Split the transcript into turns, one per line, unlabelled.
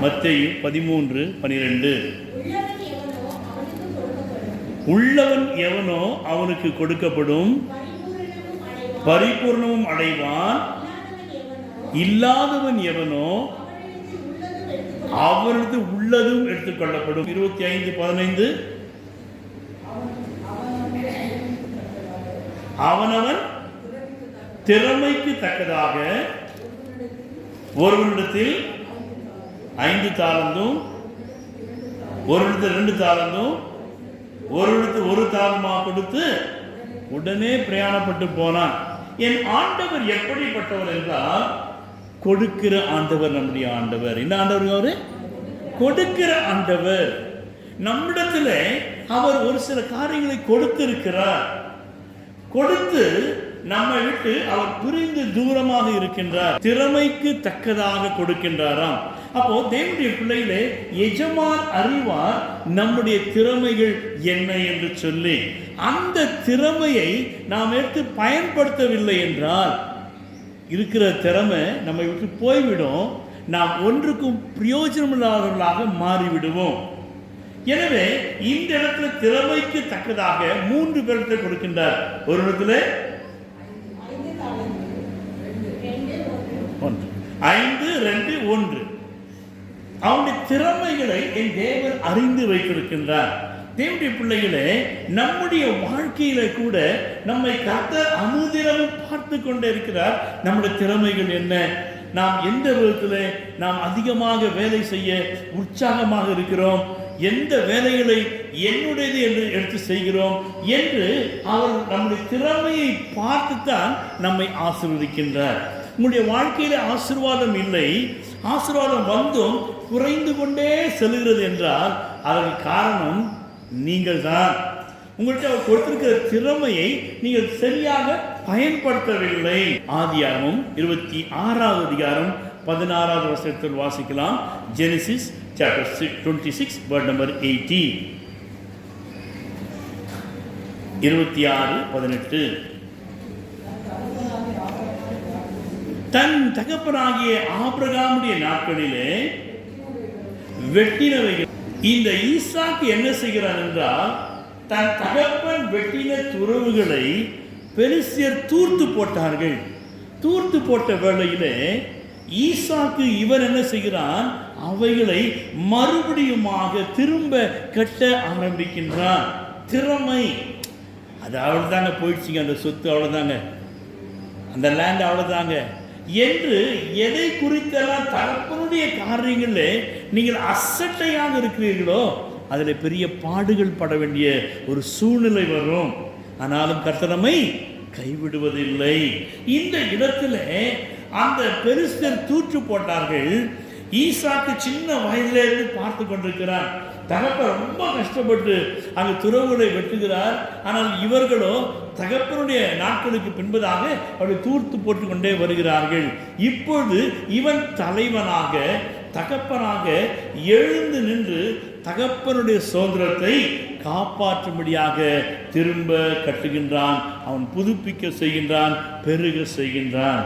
மத்தேயு பதிமூன்று பனிரெண்டு.
உள்ளவன் எவனோ அவனுக்கு கொடுக்கப்படும் பரிபூரணமும்
பரிபூர்ணமும்
அடைவான். இல்லாதவன் எவனோ அவனது
அவரது
உள்ளதும்
உள்ளதும் எடுத்துக்கொள்ளப்படும். இருபத்தி ஐந்து பதினைந்து. அவனவன் திறமைக்கு தக்கதாக ஒருவனிடத்தில் ஐந்து தாளந்தும் ஒரு இடத்து ரெண்டு தாளந்தும் ஒரு இடத்து ஒரு தாளமாக கொடுத்து உடனே பிரயாணப்பட்டு போனான். என் ஆண்டவர் எப்படிப்பட்டவர் என்றால் கொடுக்கிற ஆண்டவர் நம்முடைய ஆண்டவர். என்ன ஆண்டவர் அவரு? கொடுக்கிற ஆண்டவர். நம்மிடத்தில் அவர் ஒரு சில காரியங்களை கொடுத்திருக்கிறார். கொடுத்து நம்மை விட்டு அவர் பிரிந்து தூரமாக இருக்கின்றார் திறமைக்கு தக்கதாக கொடுக்கின்றாராம். அப்போ தேவனுடைய பிள்ளைகளே எஜமான் அறிவார் நம்முடைய திறமைகள் என்ன என்று சொல்லி அந்த திறமையை நாம் எடுத்து பயன்படுத்தவில்லை என்றால் இருக்கிற திறமை நம்மை விட்டு போய்விடும். நாம் ஒன்றுக்கும் பிரயோஜனமில்லாதவர்களாக மாறிவிடுவோம். எனவே இந்த இடத்துல திறமைக்கு தக்கதாக மூன்று பேரத்தை கொடுக்கின்றார். ஒரு இடத்துல ஒன்று. ஐந்து ரெண்டு ஒன்று. அவனுடைய திறமைகளை என் தேவர் அறிந்து வைத்திருக்கின்றார். தேவனுடைய பிள்ளைகளே நம்முடைய வாழ்க்கையில கூட நம்மை கத்த அனுதினமும் பார்த்து கொண்டே இருக்கிறார். நம்முடைய திறமைகள் என்ன? நாம் எந்த விதத்தில் நாம் அதிகமாக வேலை செய்ய உற்சாகமாக இருக்கிறோம்? எந்த வேலைகளை என்னுடையது என்று எடுத்து செய்கிறோம்? என்று அவர் நம்முடைய திறமையை பார்த்துத்தான் நம்மை ஆசிர்வதிக்கின்றார். உங்களுடைய வாழ்க்கையில ஆசீர்வாதம் இல்லை. ஆசீர்வாதம் வந்தும் குறைந்து கொண்டே செல்கிறது என்றால் அதற்கு காரணம் நீங்கள் தான் உங்கள்கிட்ட அவர் கொடுத்திருக்கிற திறமையை நீங்கள் சரியாக பயன்படுத்தவில்லை. ஆதியாகமும் இருபத்தி ஆறாவது அதிகாரம் பதினாறாவது வருஷத்தில் வாசிக்கலாம். Genesis chapter twenty six word number eighty இருபத்தி ஆறு பதினெட்டு. தன் தகப்பனாகிய ஆபிரகாமுடைய நாட்களிலே வெட்டினவைகள். இந்த ஈசாக்கு என்ன செய்கிறார் என்றால் தன் தகப்பன் வெட்டின துறவுகளை பெருசியர் தூர்த்து போட்டார்கள். தூர்த்து போட்ட வேளையிலே ஈசாக்கு இவன் என்ன செய்கிறான் அவைகளை மறுபடியுமாக திரும்ப கட்ட ஆரம்பிக்கின்றான் திறமை. அது அவ்வளோதாங்க போயிடுச்சுங்க அந்த சொத்து அவ்வளோதாங்க அந்த லேண்ட் அவ்வளோதாங்க என்று எதை குறித்தெல்லாம் தகப்பனுடைய காரியங்களில் நீங்கள் அசட்டையாக இருக்கிறீர்களோ அதில் பெரிய பாடுகள் பட வேண்டிய ஒரு சூழ்நிலை வரும். ஆனாலும் கர்த்தனமை கைவிடுவதில்லை. இந்த இடத்துல அந்த பெருஸ்தர் தூற்று போட்டார்கள். ஈசாக்கு சின்ன வயதிலிருந்து பார்த்து கொண்டிருக்கிறார். தகப்பன் ரொம்ப கஷ்டப்பட்டு அங்கு துறவுகளை வெட்டுகிறார். ஆனால் இவர்களோ தகப்பனுடைய நாட்களுக்கு பின்பதாக அவரை தூர்த்து போட்டு கொண்டே வருகிறார்கள். இப்பொழுது இவன் தலைவனாக தகப்பனாக எழுந்து நின்று தகப்பனுடைய சுதந்திரத்தை காப்பாற்றும்படியாக திரும்ப கட்டுகின்றான். அவன் புதுப்பிக்க செய்கின்றான் பெருக செய்கின்றான்.